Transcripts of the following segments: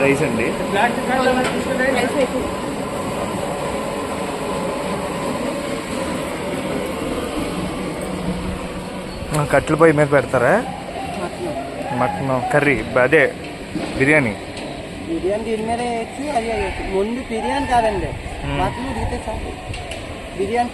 Rice అండి. ఆ, కట్టెల పొయ్యి మీద పెడతారా? మటన్. కర్రీ. అదే బిర్యానీ. బిర్యానీ దీని మీద వేయచ్చు అది వేయచ్చు. ముందు బిర్యానీ కాదండి. మటన్ ఉడికితే బిర్యానీ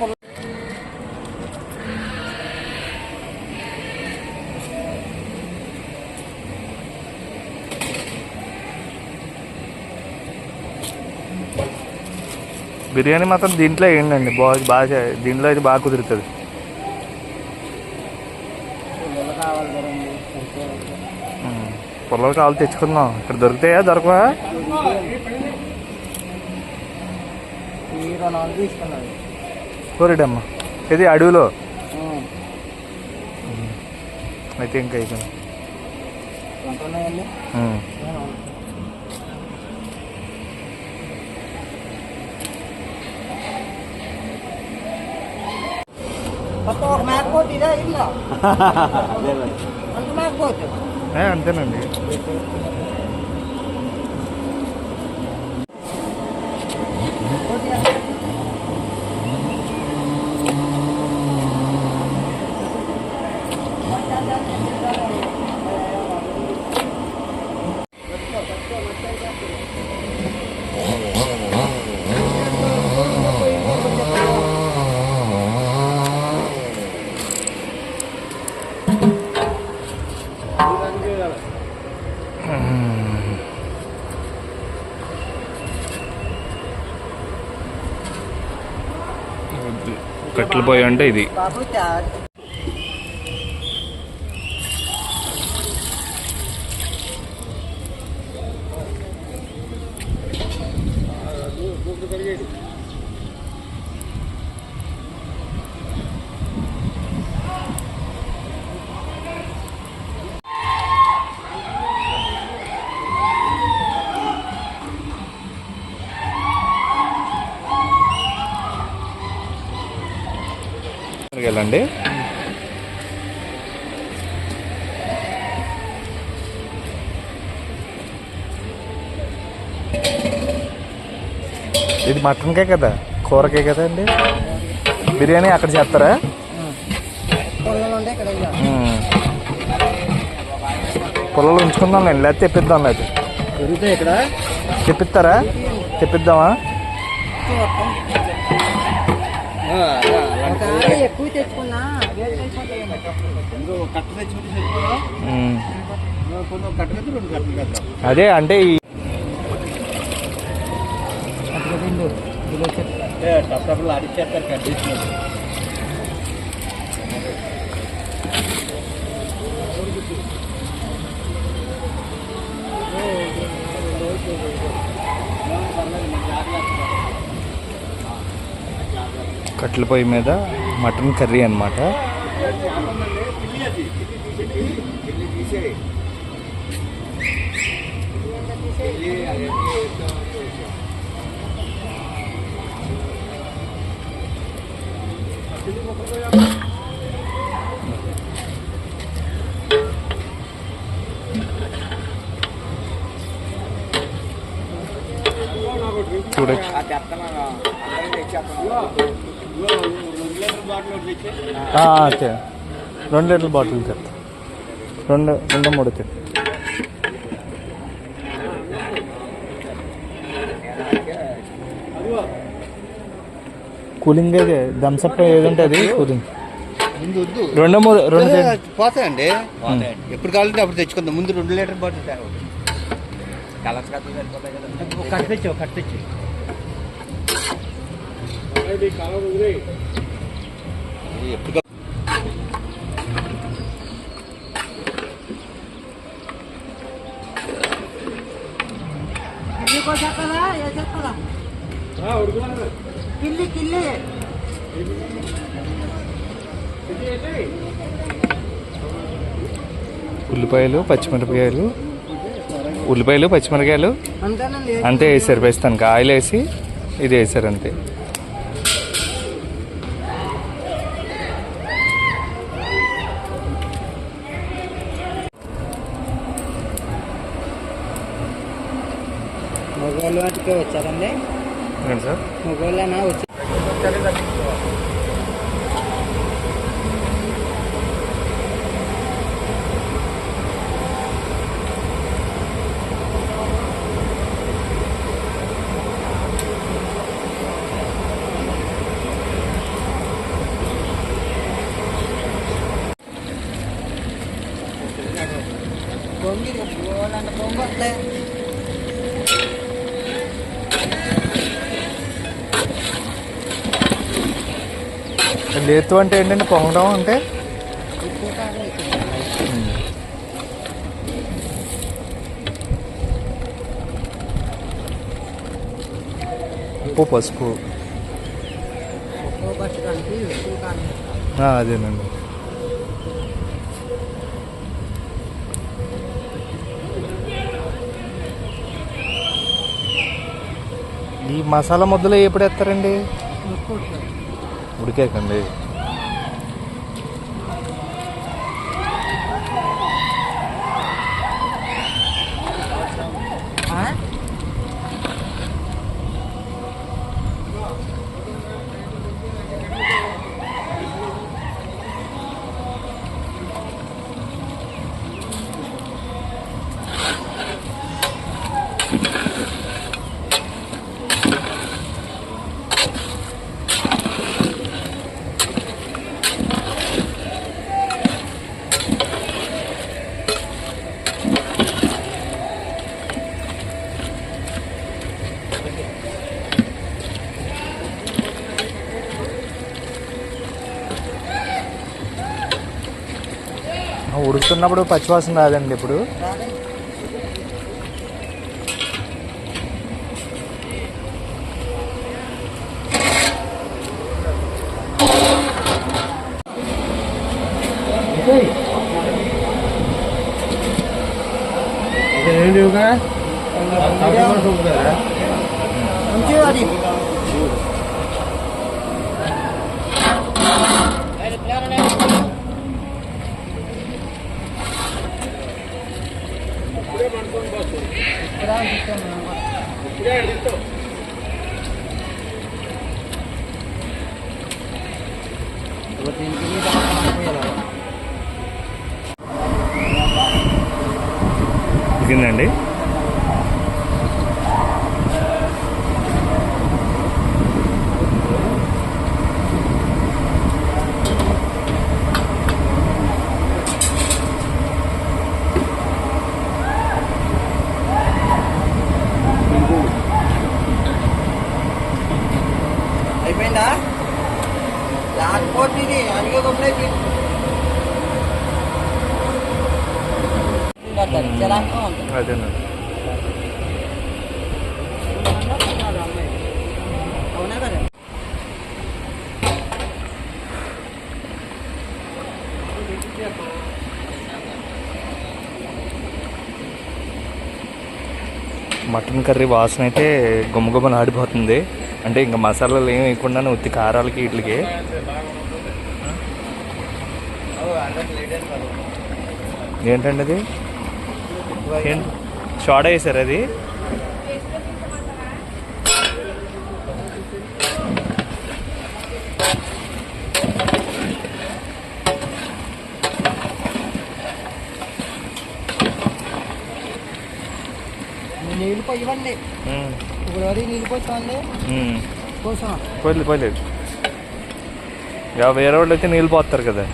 బిర్యానీ మాత్రం దీంట్లో ఏంటండి? బాగా బాగా దీంట్లో అయితే బాగా కుదురుతుంది. పుల్లలు కావాలి తెచ్చుకుందాం. ఇక్కడ దొరుకుతాయా? దొరకవా? కోరిడమ్మ. ఇది అడవిలో. అయితే ఇంకా అయిపోయింది. అంతేనండి కట్టెల పొయ్యి అంటే ఇది. వెళ్ళండి ఇది మటన్కే కదా? కూరకే కదా అండి? బిర్యానీ అక్కడ చేస్తారా? పుల్లలు ఉంచుకుందాం లేండి లేకపోతే తెప్పిద్దాం లేదు తెప్పిస్తారా? తెప్పిద్దామా? అదే అంటే ఈ అట్లా రెండు కిలో చెప్పు. అంటే టప్ టప్లు ఆడిచ్చేస్తారు కట్ చేసినట్టు కట్టెల పొయ్యి మీద మటన్ కర్రీ అన్నమాట. చూడచ్చు. ఆ, రెండు లీటర్ల బాటిల్ చెప్తా రెండు రెండు మూడు చెప్తా కూలింగ్ అయితే థమ్స్అప్ ఏది ఉంటుంది? అది కూలింగ్ రెండు మూడు రెండు. పోతాయండి. ఎప్పుడు కావాలంటే అప్పుడు తెచ్చుకుందాం. ముందు రెండు లీటర్ బాటిల్ తేవాలి. కట్ట తెచ్చి కట్ట తెచ్చి కిల్లి కిల్లి ఉల్లిపాయలు పచ్చిమిరపకాయలు. ఉల్లిపాయలు పచ్చిమిరపకాయలు అంతే వేసారు ప్రస్తుతానికి ఆయిల్ వేసి ఇది వేసారు అంతే. మగవాళ్ళు వాటికే వచ్చారండి. సార్? మగవాళ్ళనా వచ్చి లేతు అంటే ఏంటంటే పొంగడం అంటే? ఉప్పు పసుపు. అదేనండి. ఈ మసాలా ముద్దలు ఎప్పుడు వేస్తారండి ఎక్కువ ఉంటుంది. ఆ, ఉడుకుతున్నప్పుడు పచ్చివాసన రాదండి ఇప్పుడు. కొంచెం అది ఇక్కడ చూస్తాను మనం కూడా. ఇప్పుడు దీనికి ఇది పోయాలి. ఉడికిందండి అయిపోయిందా లేకపోతే ఇది అడిగే గొప్పలు అయిపోయింది చలాంకం ఉంటుంది అదేనండి అవునా కదా మటన్ కర్రీ వాసన అయితే గుమ్మగుమ్మలు ఆడిపోతుంది. అంటే ఇంకా మసాలాలు ఏమి వేయకుండా ఉత్తి కారాలకి వీటికి ఏంటండి అది? షార్ట్ వేసారు అది? నీళ్ళు పోయివ్వండి వరకు నీళ్ళు పోయలేదు పోయలేదు. ఇక వేరే వాళ్ళు అయితే నీళ్ళు పోస్తారు కదా.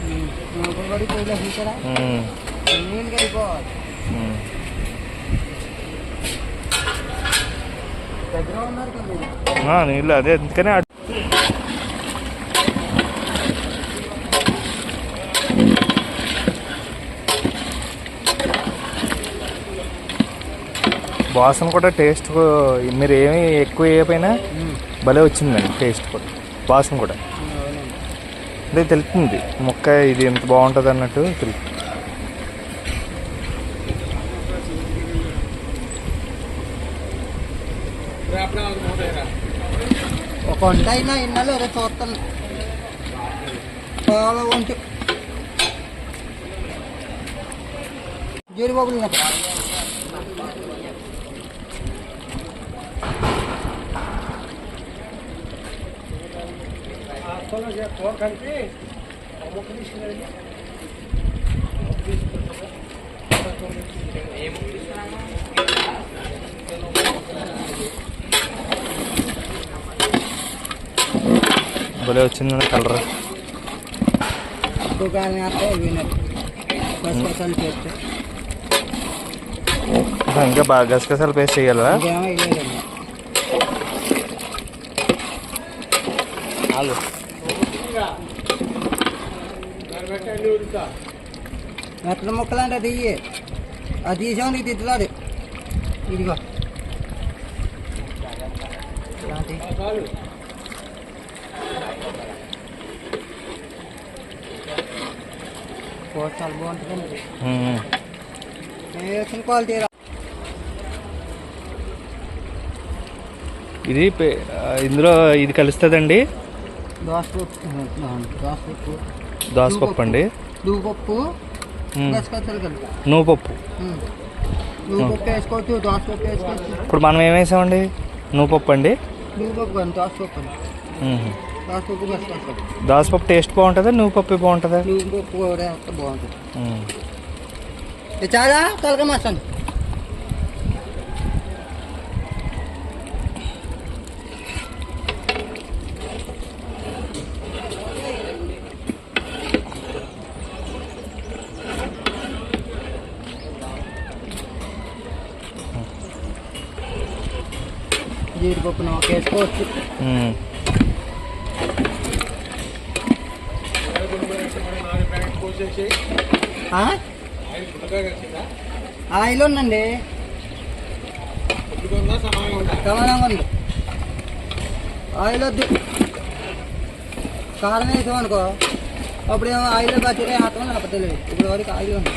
నీళ్ళు అదే అందుకనే అడ్- వాసన కూడా టేస్ట్ మీరు ఏమి ఎక్కువ వేయకపోయినా భలే వచ్చిందండి టేస్ట్ కూడా వాసన కూడా. అదే తెలుస్తుంది ముక్క ఇది ఎంత బాగుంటుంది అన్నట్టు తెలుస్తుంది. ఒక వంట అయినా ఇన్నాళ్ళు ఏదో చూస్తాను. చాలా వంట జీడిబాబులు భలే వచ్చింది కలర్. బస్సాలు చేస్తే ఇంకా బాగా గసగసాలు పేస్ట్ చేయాలా? ఆలు. మెత్తల ముక్కలు అంటే అది ఇయ్యి. అది తీసాము నీకు తిట్టులాడు ఇదిగో. ఇలాంటి. చాలా. బాగుంటుందండి. క్వాలిటీ ఇది ఇందులో ఇది కలుస్తుందండి. దోసపప్పు అండి. నువ్వుపప్పు నువ్వుపప్పు. నువ్వుపప్పు వేసుకోవచ్చు దోసపప్పు వేసుకోవచ్చు. ఇప్పుడు మనం ఏం వేసామండి? నువ్వుపప్పు అండి. నువ్వుపప్పు కానీ దోసపప్పు అని ఉమ్. దోసపప్పు గసగసాలు దోసపప్పు టేస్ట్ బాగుంటుందా? నువ్వుపప్పు బాగుంటుందా? నువ్వుపప్పు కూడా బాగుంటుంది. చాలా మస్తాను జీడిపప్పు నమ్మక వేసుకోవచ్చు? ఆయిల్ ఉందండి. సమానంగా ఉంది. ఆయిల్ వద్దు. కారం వేసాం అనుకో అప్పుడు ఏమో ఆయిల్ పచ్చిగా వేస్తాం లేకపోతే లేదు ఇప్పుడు వరకు ఆయిల్ ఉంది.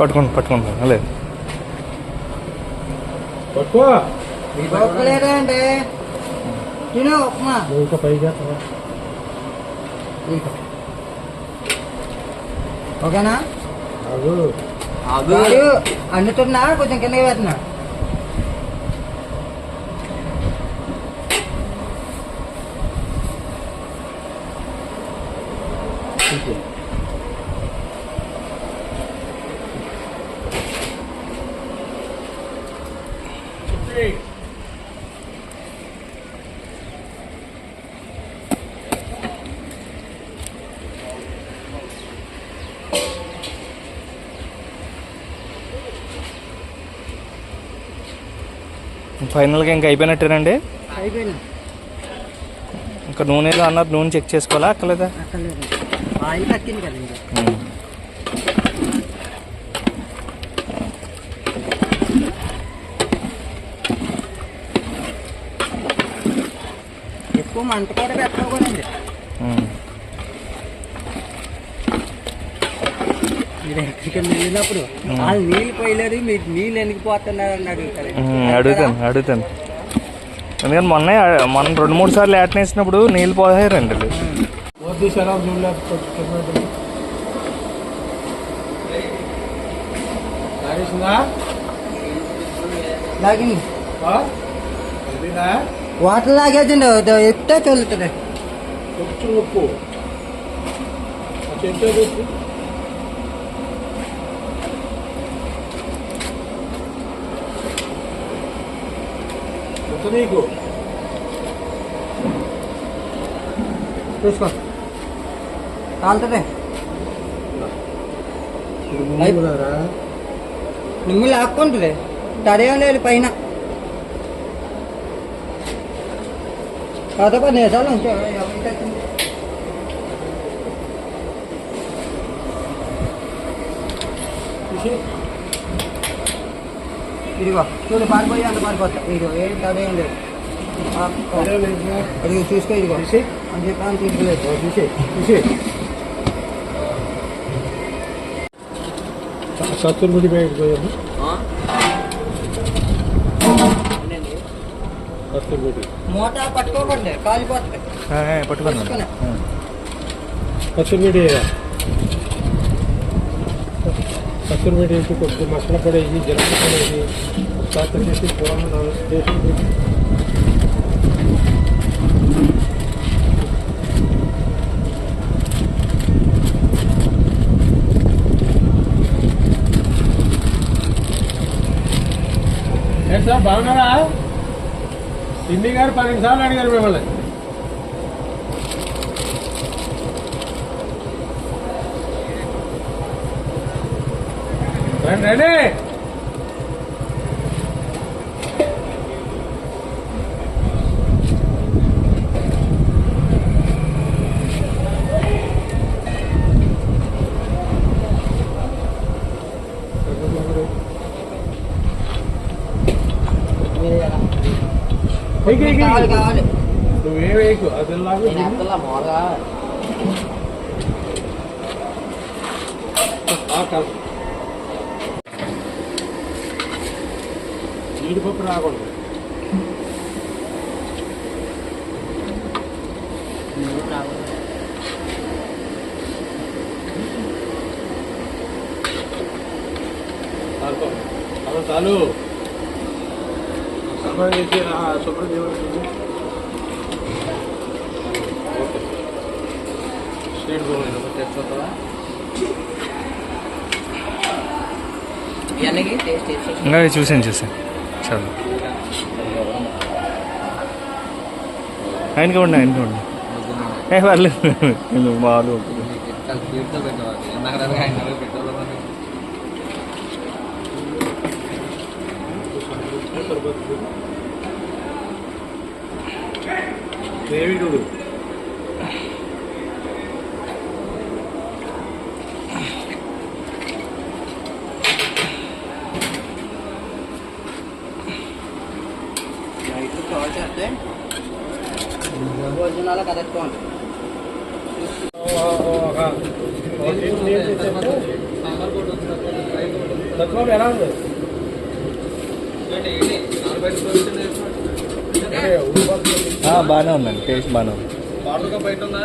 పట్టుకోండి పట్టుకోండి లేదు. ఓకేనా? వాడు అందుతున్నా కొంచెం కిందకి పెడుతున్నా ఫైనల్గా ఇంకా అయిపోయినట్టేనండి? అయిపోయింది. ఇంకా నూనెలో అన్నారు నూనె చెక్ చేసుకోవాలా? అక్కలేదా అక్కర్లేదు. ఆయిల్ కదండి. ఎక్కువ మంట కూడా పెట్టకూడదండి ఎక్కడికి వెళ్ళినప్పుడు వాళ్ళు నీళ్ళు పోయలేదు మీరు నీళ్ళు ఎందుకు పోతున్నారు అని అడుగుతారు అడుగుతాను అడుగుతాను. ఎందుకంటే మొన్న మొన్న రెండు మూడు సార్లు యాట్ వేసినప్పుడు నీళ్ళు పోసారండి వాటర్ లాగేదండి ఎత్తే చల్లుతుంది చూసుకో కాలుతుంది నిమ్మి లాక్కుంటుంది తడేం లేదు పైన. కాదు పది నిమిషాలు ఉంచు? ఇదిగో చూడు పారిపోయి అంత పారిపోతా. ఇదిగో ఏం తడేం లేదు. ఆ, ఓ. అదిగో చూసుకో ఇదిగో. అని చెప్పి తీసుకోలేదు చూసి మూట పట్టుకోకండి కాలిపోతుంది. పట్టుకున్నాను పట్టుకున్నా. కస్తూరి మేటి కస్తూరి మేటి వేసి కొంచెం మసాలా పొడి వేసి జీలకర్ర పొడి వేసి ఒకసారి చేసి కూరలు చేసి ఏంటి సార్ బాగున్నారా? సింధి గారు పన్నెండు సార్లు అడిగారు మిమ్మల్ని. రండి రండి ఎక్కి, ఎక్కి, కావాలి ఎక్కి. కావాలి నువ్వేం వేయకు అది లాగు నేను ఎంతలా మోరగా ఆ, కాదు. జీడిపప్పు రాకూడదు. చాలు చాలు చాలు శుభ్రం చేసి శుభ్రం చేయవలసింది ఓకే స్ట్రేట్ పోవాలి ఇవన్నీ టేస్ట్ చేసి చూసాను చూసాను చాలు ఆయనకి ఉండి ఆయనకి ఉండి ఏ పర్లేదు. నేను మాలు దేవిడు కాల్ చేస్తే భోజనాలు కరెక్ట్కోండి తక్కువ ఎలా ఉంది అరే, ఉడిపోతుంది. బాగానే ఉందండి టేస్ట్ బాగానే ఉంది బయట ఉందా